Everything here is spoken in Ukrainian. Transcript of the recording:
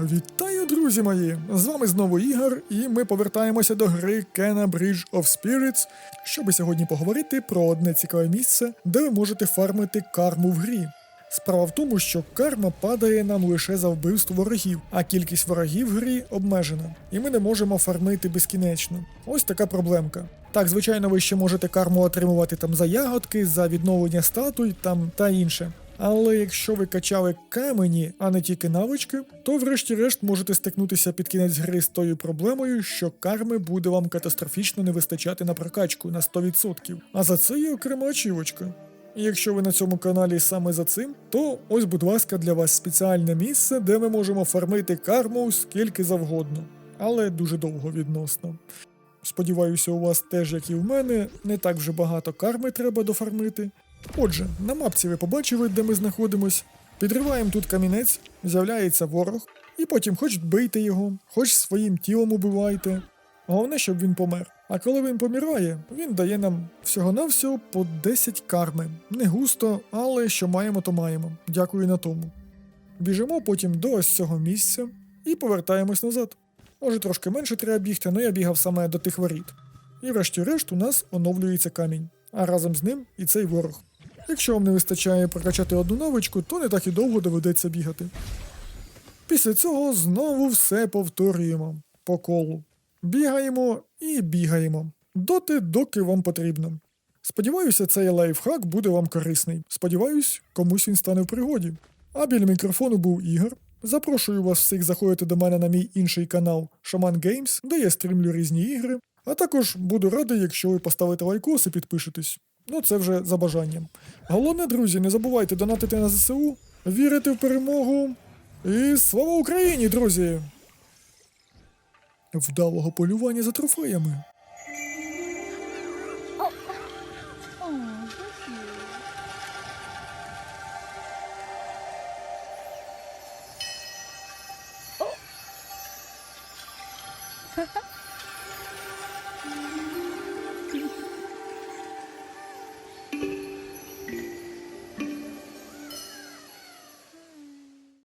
Вітаю, друзі мої! З вами знову Ігор, і ми повертаємося до гри Kena Bridge of Spirits, щоб сьогодні поговорити про одне цікаве місце, де ви можете фармити карму в грі. Справа в тому, що карма падає нам лише за вбивство ворогів, а кількість ворогів в грі обмежена, і ми не можемо фармити безкінечно. Ось така проблемка. Так, звичайно, ви ще можете карму отримувати там за ягодки, за відновлення статуй там та інше. Але якщо ви качали камені, а не тільки навички, то врешті-решт можете стикнутися під кінець гри з тою проблемою, що карми буде вам катастрофічно не вистачати на прокачку на 100%. А за це є окрема ачівочка. І якщо ви на цьому каналі саме за цим, то ось, будь ласка, для вас спеціальне місце, де ми можемо фармити карму скільки завгодно, але дуже довго відносно. Сподіваюся, у вас теж, як і в мене, не так вже багато карми треба дофармити. Отже, на мапці ви побачили, де ми знаходимось. Підриваємо тут камінець, з'являється ворог, і потім хоч бийте його, хоч своїм тілом убивайте. Головне, щоб він помер. А коли він помирає, він дає нам всього-навсього по 10 карми. Не густо, але що маємо, то маємо. Дякую на тому. Біжимо потім до ось цього місця і повертаємось назад. Може трошки менше треба бігти, але я бігав саме до тих воріт. І врешті-решт у нас оновлюється камінь, а разом з ним і цей ворог. Якщо вам не вистачає прокачати одну навичку, то не так і довго доведеться бігати. Після цього знову все повторюємо по колу. Бігаємо і бігаємо доти, доки вам потрібно. Сподіваюся, цей лайфхак буде вам корисний. Сподіваюсь, комусь він стане в пригоді. А біля мікрофону був Ігор. Запрошую вас всіх заходити до мене на мій інший канал Shaman Games, де я стрімлю різні ігри. А також буду радий, якщо ви поставите лайкос і підпишетесь. Ну, це вже за бажанням. Головне, друзі, не забувайте донатити на ЗСУ, вірити в перемогу. І слава Україні, друзі! Вдалого полювання за трофеями. Oh. Oh.